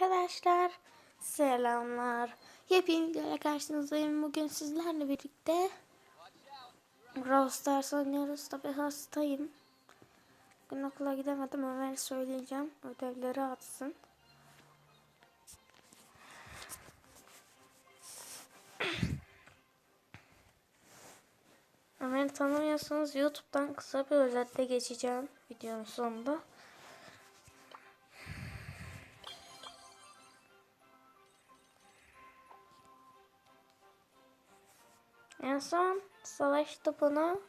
Arkadaşlar selamlar. Yepyeni karşınızdayım. Bugün sizlerle birlikte Brawl Stars oynuyoruz. Tabi hastayım. Bugün okula gidemedim. Ömer'e söyleyeceğim. Ödevleri atsın. Ömer'i tanımıyorsanız YouTube'dan kısa bir özetle geçeceğim videonun sonunda. En son savaş topunu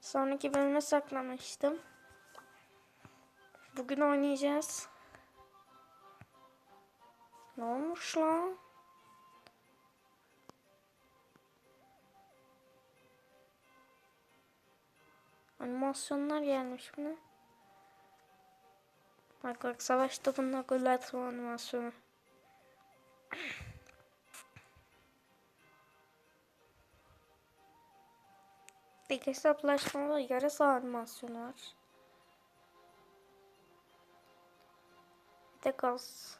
sonraki bölüme saklamıştım. Bugün oynayacağız. Ne olmuş lan? Animasyonlar gelmiş buna. Bak bak savaş topunun gol atma animasyonu. Bir hesaplaşmada yarasa animasyonu var. De gaz.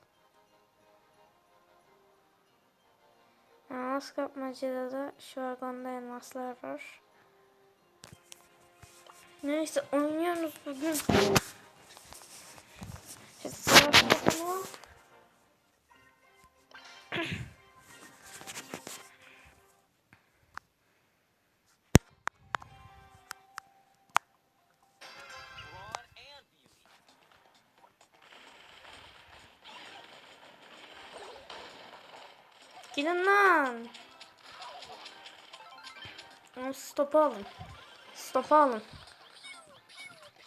Elmas kapmacada da şu argonda elmaslar var. Neyse oynuyoruz bugün. Şu savaş Gidin lan. Stopu alın. Stopu alın.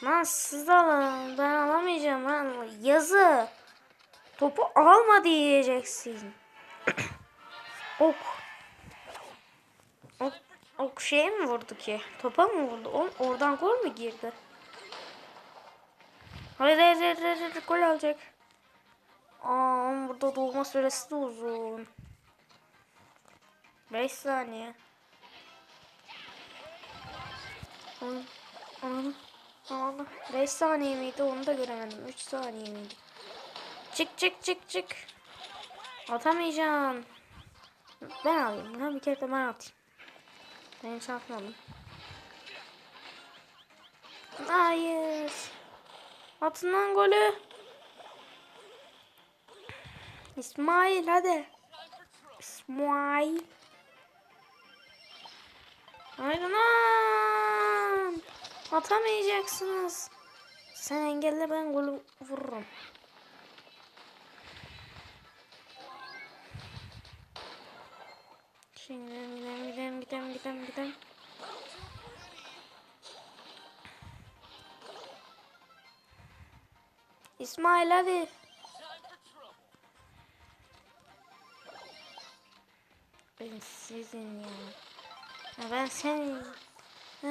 Lan siz alın. Ben alamayacağım lan. Yazı. Topu alma diyeceksin. ok. Ok, ok şeye mi vurdu ki? Topa mı vurdu? O, oradan gol mü girdi? Hayır hayır hayır, hayır, gol alacak. Aa, burada doğma süresi de uzun. 5 saniye. Onu, onu, onu. 5 saniye miydi onu da göremedim. 3 saniye miydi? Çık çık çık çık. Atamayacağım. Ben alayım. Buna bir kere de ben atayım. Ben hiç atmadım. Hayır. Atın lan golü. İsmail hadi. İsmail. Hayır. Atamayacaksınız. Sen engelle ben golü vururum. Şimdi gidelim gidelim gidelim gidelim gidelim. İsmail hadi. Ben sizin ya. Ben senin. Ha,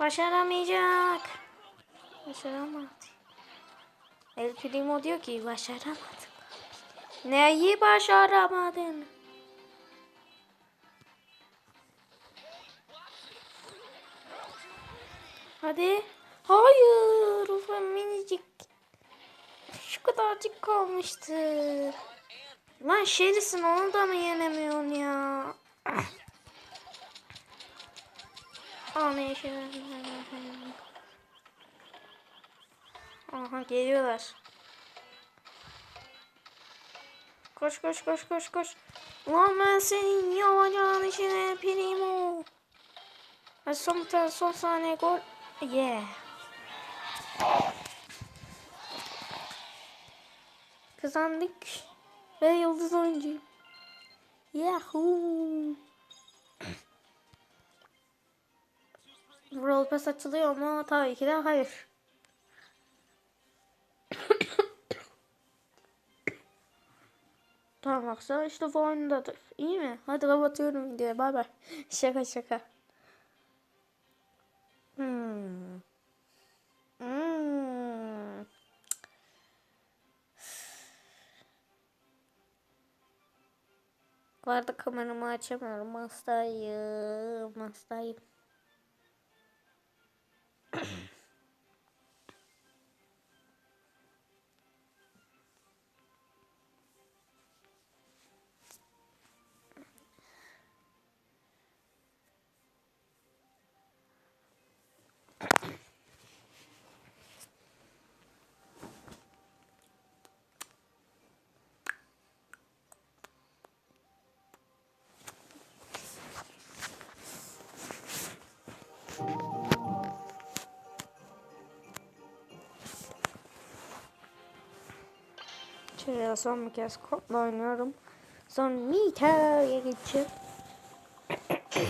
başaramayacak. Başaramadı. El Primo diyor ki başaramadım. Neyi başaramadın? Hadi. Hayır. Ufam minicik. Şu kadarcık kalmıştı. Lan şerisin onu da mı yenemiyorsun ya? Ne işe Aha geliyorlar. Koş koş koş koş koş. Ulan ben senin yapacağın işine primo. Hadi son tane son saniye gol. Yeah. Kazandık. Ve yıldız oyuncuyum. Yahoo. Brawl Pass açılıyor mu? Tabii ki de hayır. tamam aksa işte bu oyundadır. İyi mi? Hadi kapatıyorum videoyu. Bay bay. Şaka şaka. Hmm. Bu arada kameramı açamıyorum. Hastayım. Hastayım. Şöyle son bir kez kodla oynuyorum. Sonra Nita'ya geçeceğim.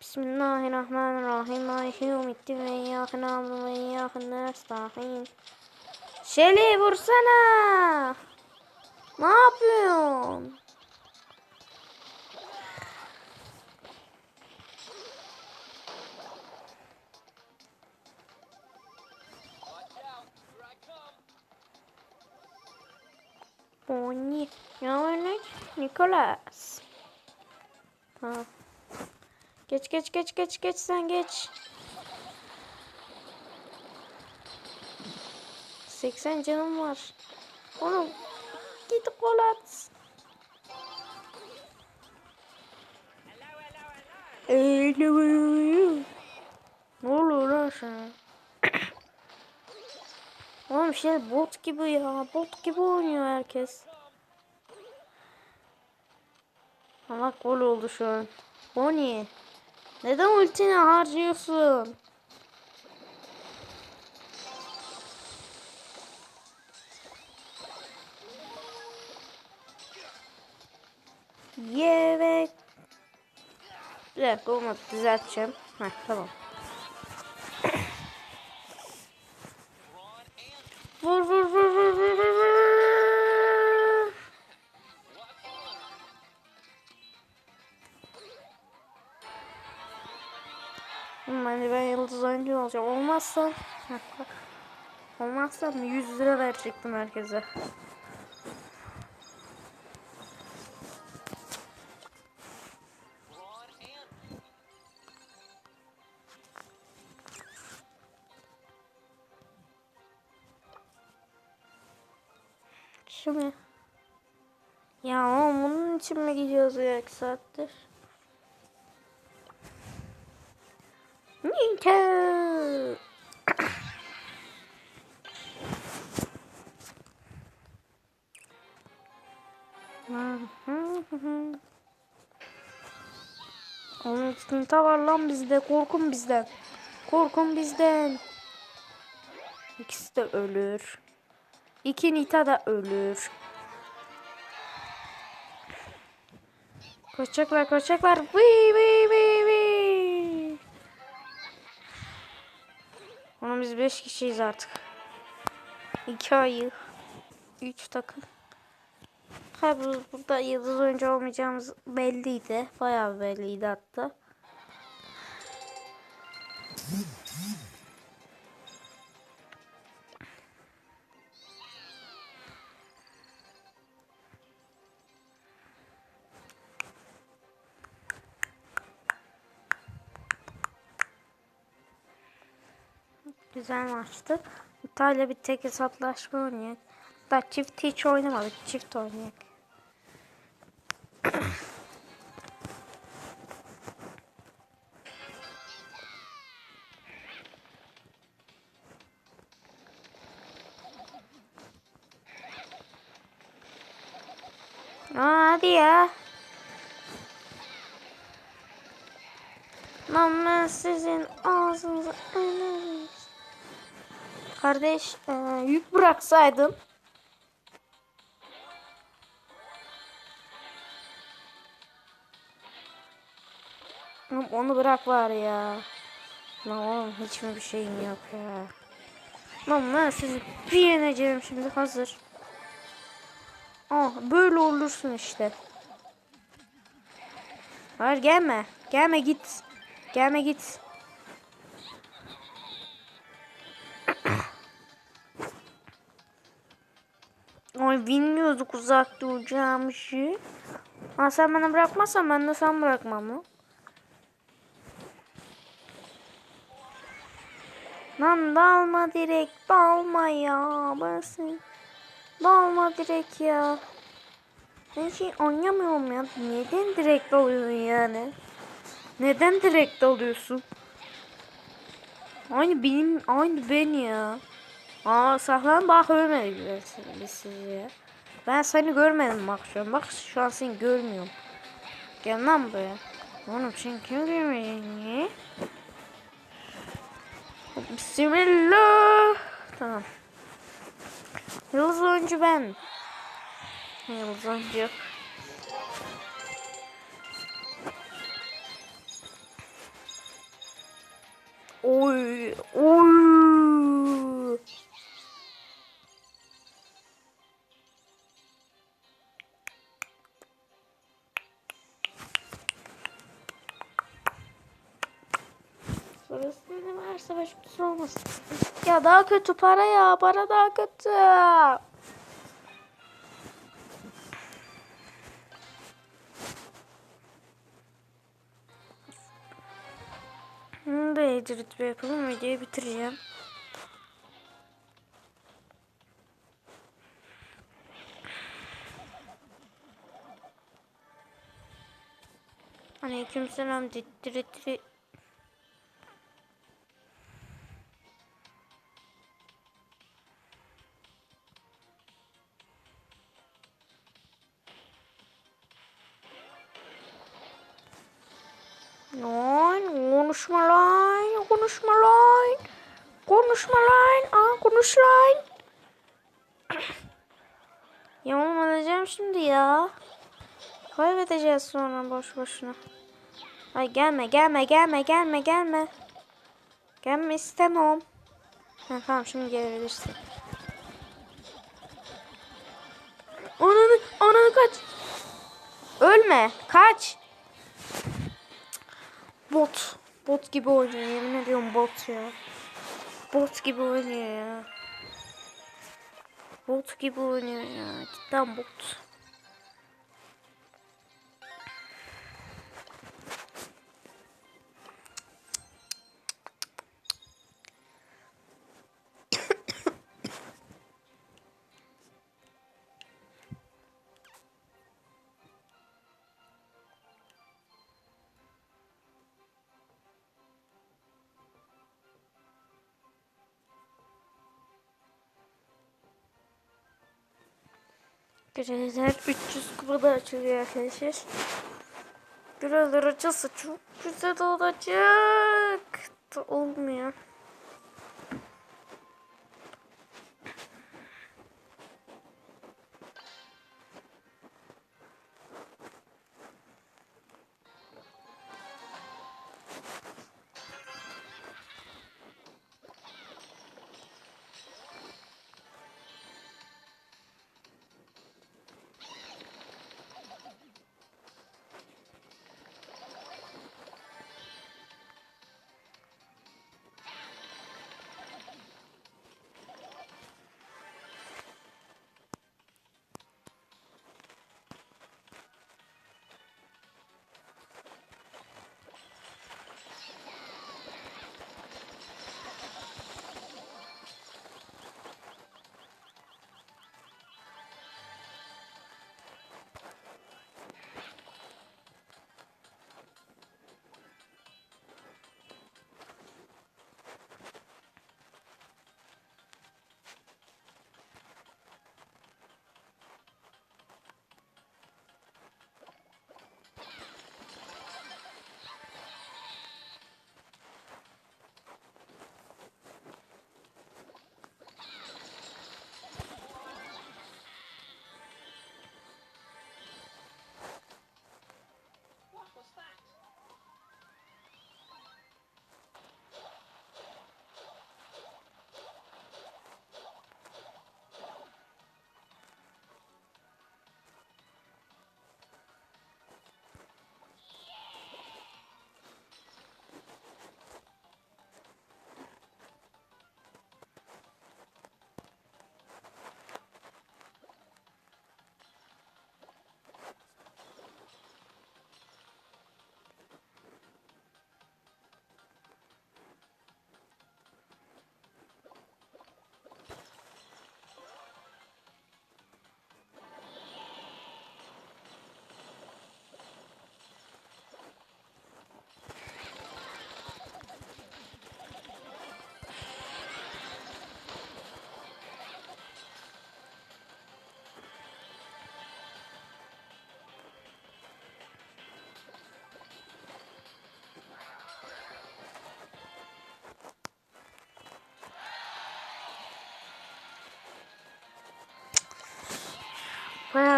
Bismillahirrahmanirrahim. Maliki yevmiddin ve iyyâke na'budu ve iyyâke nestaîn. Şeli vursana. Ne yapıyorsun? Nicholas. Tamam. Geç geç geç geç geç sen geç. 80 canım var. Oğlum git gol at. Ne oluyor lan sana? Oğlum şey bot gibi ya. Bot gibi oynuyor herkes. Ama gol oldu şu an. Bonnie. Neden ultini harcıyorsun? Ye ve... Bir dakika olmadı düzelteceğim. Heh, tamam. Bence ben yıldız oyuncu olacağım. Olmazsa olmazsa 100 lira verecektim herkese. Şimdi ya oğlum bunun için mi gidiyoruz ya iki saattir? Nito. Onun sıkıntı var lan bizde. Korkun bizden. Korkun bizden. İkisi de ölür. İki Nita da ölür. Koşacaklar koşacaklar. Vii vii 35 kişiyiz artık. 2 ayı. 3 takım. Ha burada yıldız oyuncu olmayacağımız belliydi. Bayağı belliydi hatta. Güzel maçtı. İtalya bir tek hesaplaşma oynayak. Da çift hiç oynamadık. Çift oynayak. Aa, hadi ya. Lan ben sizin ağzınıza ederim. Kardeş e, yük bıraksaydın. Onu bırak var ya. Lan oğlum hiç mi bir şeyim yok ya. Lan ben sizi bir yeneceğim şimdi hazır. Ah böyle olursun işte. Hayır gelme. Gelme git. Gelme git. Ay bilmiyorduk uzak duracağımızı. Ha sen beni bırakmazsan ben de sen bırakmam lan. Lan dalma direkt dalma ya. Ben sen. Dalma direkt ya. Ben şey anlamıyorum ya. Neden direkt dalıyorsun yani? Neden direkt dalıyorsun? Aynı benim, aynı ben ya. Aa saklan bak ölmedik biz sizi. Ben seni görmedim bak şu an. Bak şu an seni görmüyorum. Gel lan buraya. Oğlum sen kim ya? Bismillah. Tamam. Yıldız oyuncu ben. Yıldız oyuncu. Oy, oy. Daha kötü para ya. Para daha kötü. Bunu da iyice rütbe yapalım. Videoyu bitireceğim. Aleykümselam dittiri kaybedeceğiz sonra boş boşuna Ay gelme gelme gelme gelme gelme gelme istemem ha, tamam şimdi gelebilirsin Ananı ananı kaç Ölme kaç Bot. Bot gibi oynuyor. Yemin ediyorum bot ya. Bot gibi oynuyor ya. Bot gibi oynuyor ya. Cidden bot. Görevler 300 kupada açılıyor arkadaşlar. Görevler açılsa çok güzel olacak. Da olmuyor.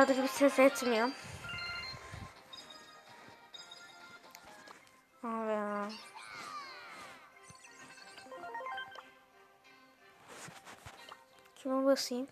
Dakikadır bir ses etmiyor. Abi ya. Kime basayım?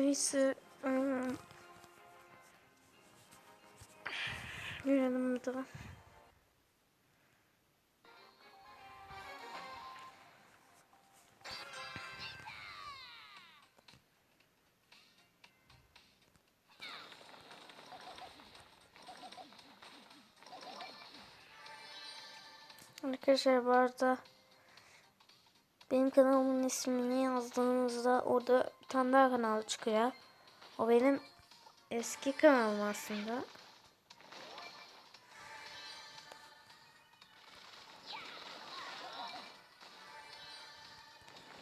Neyse. ıı, Görelim bir daha. Arkadaşlar bu arada benim kanalımın ismini yazdığınızda orada bir tane daha kanal çıkıyor. O benim eski kanalım aslında.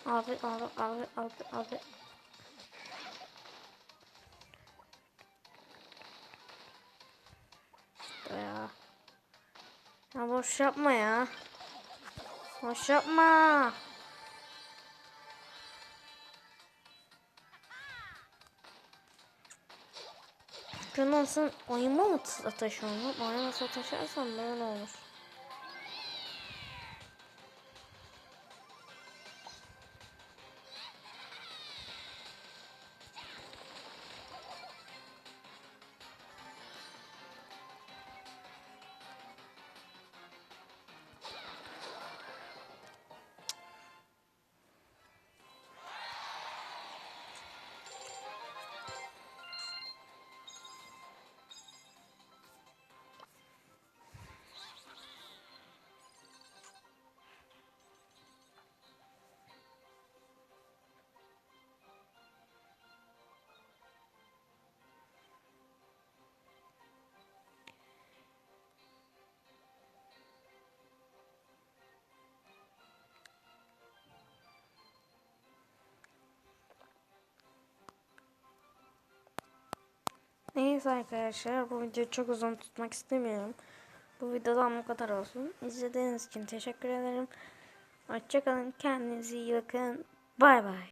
Abi abi abi abi abi. İşte ya. Ya boş yapma ya. Boş yapma. Şundan sen oyuma mı sataşıyorsun? Oyuma sataşarsan böyle olur. Neyse arkadaşlar bu videoyu çok uzun tutmak istemiyorum. Bu videodan bu kadar olsun. İzlediğiniz için teşekkür ederim. Hoşçakalın. Kendinize iyi bakın. Bay bay.